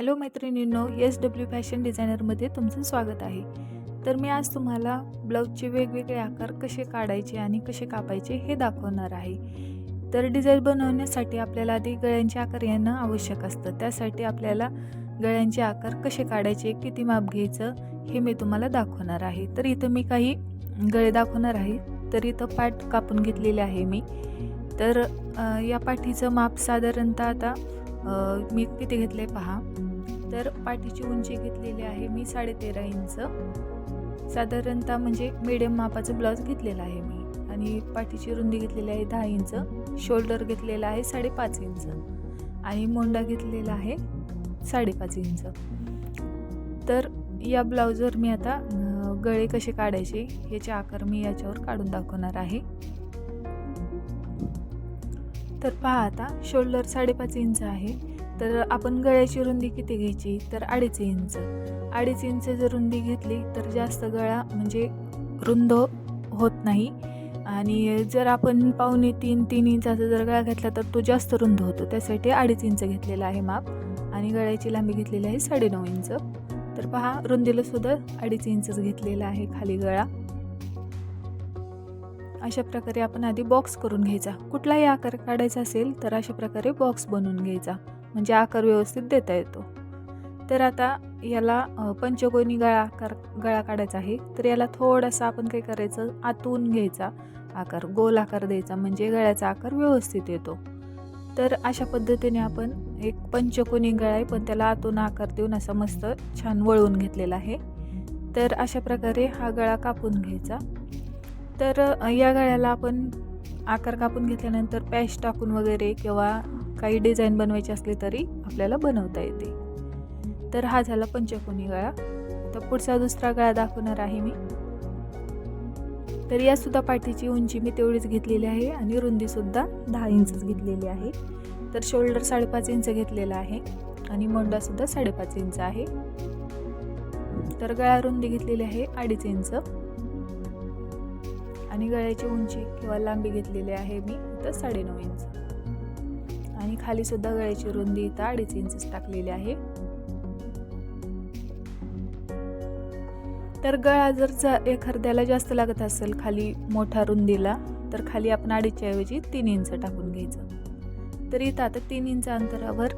Hello मैत्रिणींनो S W fashion डिझायनरमध्ये तुमचं स्वागत आहे. तर मी आज तुम्हाला ब्लाऊजचे वेगवेगळे आकार कसे काढायचे आणि कसे कापायचे हे दाखवणार आहे. तर डिझाईन बनवण्यासाठी आपल्याला आधी गळ्यांचे आकार येणं आवश्यक असतं. त्यासाठी आपल्याला गळ्यांचे आकार कसे काढायचे किती माप घ्यायचं हे मी तुम्हाला दाखवणार आहे. तर इथं मी काही गळे दाखवणार आहे. तर इथं पाठ कापून घेतलेले आहे मी. तर या पाठीचं माप साधारणतः आता मी किती घेतलं आहे पहा. तर पाठीची उंची घेतलेली आहे मी साडेतेरा इंच. साधारणतः म्हणजे मिडियम मापाचं ब्लाऊज घेतलेलं आहे मी. आणि पाठीची रुंदी घेतलेली आहे दहा इंच. शोल्डर घेतलेला आहे साडेपाच इंच. आणि मोंडा घेतलेला आहे साडेपाच इंच. तर या ब्लाऊजवर मी आता गळे कसे काढायचे याचे आकार मी याच्यावर काढून दाखवणार आहे. तर पहा आता शोल्डर साडेपाच इंच आहे. तर आपण गळ्याची रुंदी किती घ्यायची? तर अडीच इंच. अडीच इंच जर रुंदी घेतली तर जास्त गळा म्हणजे रुंद होत नाही. आणि जर आपण पावणे तीन तीन इंचाचा जर गळा घेतला तर तो जास्त रुंद होतो. त्यासाठी अडीच इंच घेतलेला आहे माप. आणि गळ्याची लांबी घेतलेली आहे साडेनऊ इंच. तर पहा रुंदीला सुद्धा अडीच इंचच घेतलेला आहे खाली गळा. अशा प्रकारे आपण आधी बॉक्स करून घ्यायचा. कुठलाही आकार काढायचा असेल तर अशा प्रकारे बॉक्स बनवून घ्यायचा. म्हणजे आकार व्यवस्थित देता येतो. तर आता याला पंचकोनी गळा आकार गळा काढायचा आहे. तर याला थोडासा आपण काय करायचं? आतून घ्यायचा आकार गोल आकार द्यायचा. म्हणजे गळ्याचा आकार व्यवस्थित येतो. तर अशा पद्धतीने आपण एक पंचकोनी गळा आहे पण त्याला आतून आकार देऊन असा मस्त छान वळवून घेतलेला आहे. तर अशा प्रकारे हा गळा कापून घ्यायचा. तर या गळ्याला आपण आकार कापून घेतल्यानंतर पॅश टाकून वगैरे किंवा काही डिझाईन बनवायची असली तरी आपल्याला बनवता येते. तर हा झाला पंचकोनी गळा. तर पुढचा दुसरा गळा दाखवणार आहे मी. तर यासुद्धा पाठीची उंची मी तेवढीच घेतलेली आहे आणि रुंदीसुद्धा दहा इंचच घेतलेली आहे. तर शोल्डर साडेपाच इंच घेतलेला आहे आणि मोंडासुद्धा साडेपाच इंच आहे. तर गळा रुंदी घेतलेली आहे अडीच इंच. आणि गळ्याची उंची किंवा लांबी घेतलेली आहे मी तर साडेनऊ इंच. आणि खाली सुद्धा गळ्याची रुंदी इथं अडीच इंचेस टाकलेली आहे. तर गळा जर एखाद्याला जास्त लागत असेल खाली मोठ्या रुंदीला तर खाली आपण अडीचच्या ऐवजी तीन इंच टाकून घ्यायचं. तर इथं आता तीन इंच अंतरावर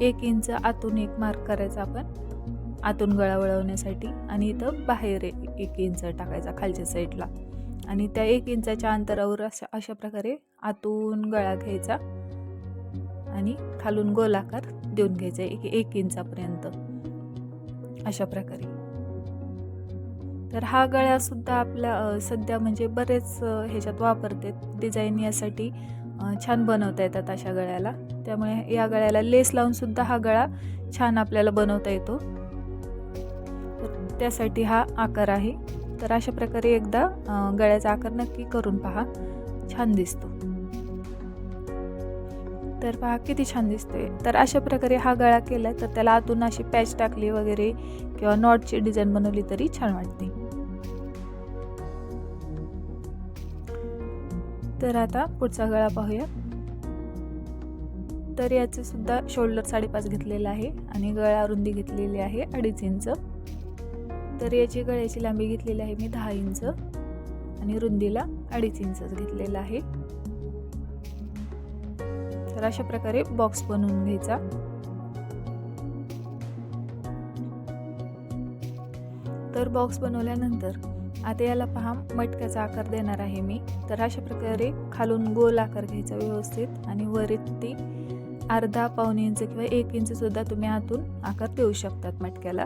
एक इंच आतून एक मार्क करायचा आपण आतून गळा वळवण्यासाठी. आणि इथं बाहेर एक इंच टाकायचा खालच्या साईडला. आणि त्या एक इंचाच्या अंतरावर अशा अशा प्रकारे आतून गळा घ्यायचा. आणि खालून गोलाकार देऊन घ्यायचा एक एक इंचापर्यंत. अशा प्रकारे. तर हा गळ्यासुद्धा आपल्या सध्या म्हणजे बरेच ह्याच्यात वापरते डिझाईन यासाठी छान बनवता येतात अशा गळ्याला. त्यामुळे या गळ्याला लेस लावून सुद्धा हा गळा छान आपल्याला बनवता येतो. तर त्यासाठी हा आकार आहे. तर अशा प्रकारे एकदा गळ्याचा आकार नक्की करून पहा. छान दिसतो. तर पहा किती छान दिसते तर अशा प्रकारे हा गळा केला तर त्याला आतून अशी पॅच टाकली वगैरे किंवा नॉटची डिझाईन बनवली तरी छान वाटते. तर आता पुढचा गळा पाहूया. तर याचे सुद्धा शोल्डर साडेपाच घेतलेलं आहे आणि गळा रुंदी घेतलेली आहे अडीच इंच. तर याची गळ्याची लांबी घेतलेली आहे मी दहा इंच आणि रुंदीला अडीच इंचच घेतलेलं आहे. तर अशा प्रकारे बॉक्स बनवून घ्यायचा. तर बॉक्स बनवल्यानंतर आता याला पहा मटक्याचा आकार देणार आहे मी. तर अशा प्रकारे खालून गोल आकार घ्यायचा व्यवस्थित आणि वरती अर्धा पाऊन इंच किंवा एक इंच सुद्धा तुम्ही आतून आकार देऊ शकतात मटक्याला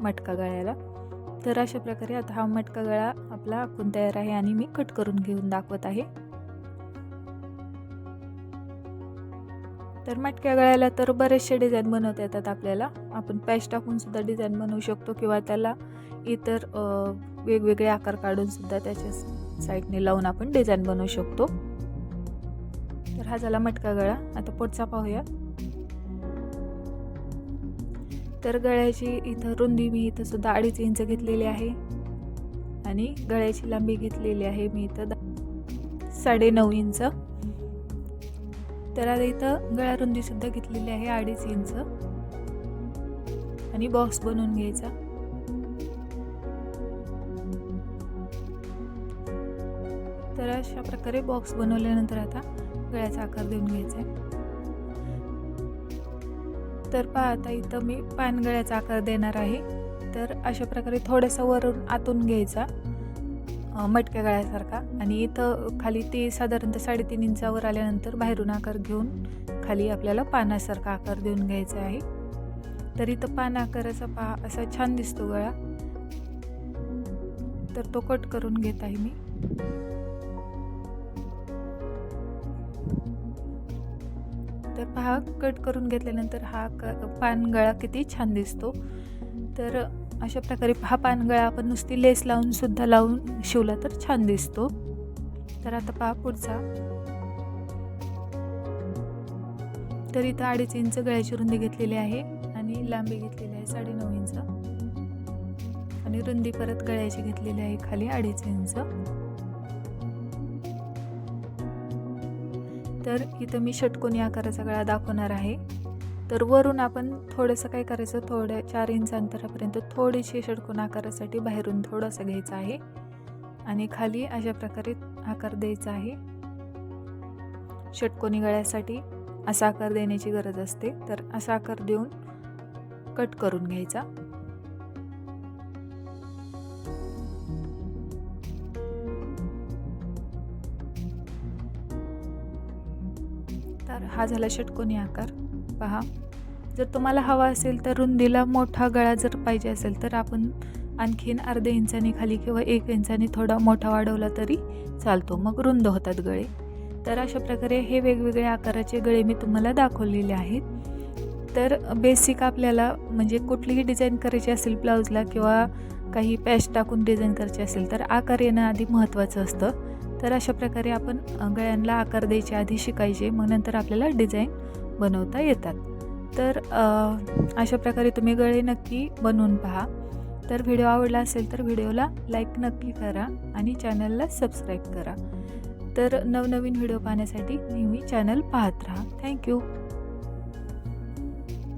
मटका गळ्याला. तर अशा प्रकारे आता हा मटका गळा आपला आखून तयार आहे आणि मी कट करून घेऊन दाखवत आहे. तर मटक्या गळ्याला तर बरेचसे डिझाईन बनवता येतात आपल्याला. आपण पॅच टाकून सुद्धा डिझाईन बनवू शकतो किंवा त्याला इतर वेगवेगळे आकार काढून सुद्धा त्याच्या साईडने लावून आपण डिझाईन बनवू शकतो. तर हा झाला मटका गळा. आता पुढचा पाहूया. तर गळ्याची इथं रुंदी मी इथं सुद्धा अडीच इंच घेतलेली आहे. आणि गळ्याची लांबी घेतलेली आहे मी इथं साडे साडेनऊ इंच. तर आता इथं गळा रुंदी सुद्धा घेतलेली आहे अडीच इंच. आणि बॉक्स बनवून घ्यायचा. तर अशा प्रकारे बॉक्स बनवल्यानंतर आता गळ्याचा आकार देऊन घ्यायचा आहे. तर पहा आता इथं मी पान गळ्याचा आकार देणार आहे. तर अशा प्रकारे थोडंसं वरून आतून घ्यायचा. मटक्या गळ्यासारखा. आणि इथं खाली ते साधारणतः साडेतीन इंचावर आल्यानंतर बाहेरून आकार घेऊन खाली आपल्याला पानासारखा आकार देऊन घ्यायचा आहे. तर इथं पान आकाराचा पहा असा छान दिसतो गळा. तर तो कट करून घेत आहे मी. तर पहा कट करून घेतल्यानंतर हा पान गळा किती छान दिसतो. तर अशा प्रकारे हा पानगळा आपण नुसती लेस लावून सुद्धा लावून शिवला तर छान दिसतो. तर आता पहा पुढचा. तर इथं अडीच इंच गळ्याची रुंदी घेतलेली आहे आणि लांबी घेतलेली आहे साडेनऊ इंच. आणि रुंदी परत गळ्याची घेतलेली आहे खाली अडीच इंच. तर इथं मी षटकोनी आकाराचा गळा दाखवणार आहे. तर वरून आपण थोडंसं काय करायचं? थोड्या चार इंच अंतरापर्यंत थोडीशी षडकोन आकारासाठी बाहेरून थोडंसं घ्यायचं आहे. आणि खाली अशा प्रकारे आकार द्यायचा आहे. षटकोनी गळ्यासाठी असा आकार देण्याची गरज असते. तर असा आकार देऊन कट करून घ्यायचा. तर हा झाला षटकोनी आकार. पहा. जर तुम्हाला हवा असेल तर रुंदीला मोठा गळा जर पाहिजे असेल तर आपण आणखीन अर्ध्या इंचाने खाली किंवा एक इंचाने थोडा मोठा वाढवला तरी चालतो. मग रुंद होतात गळे. तर अशा प्रकारे हे वेगवेगळ्या आकाराचे गळे मी तुम्हाला दाखवलेले आहेत. तर बेसिक आपल्याला म्हणजे कुठलीही डिझाईन करायची असेल ब्लाऊजला किंवा काही पॅच टाकून डिझाईन करायची असेल तर आकार येणं आधी महत्त्वाचं असतं. तर अशा प्रकारे आपण गळ्यांना आकार द्यायच्या आधी शिकायचे मग नंतर आपल्याला डिझाईन बनवता येतात. तर अशा प्रकारे तुम्ही गळे नक्की बनवून पहा. तर व्हिडिओ आवडला असेल तर व्हिडिओला लाईक नक्की करा आणि चॅनलला सबस्क्राईब करा. तर नवनवीन व्हिडिओ पाहण्यासाठी नेहमी चॅनल पाहत राहा. थँक्यू.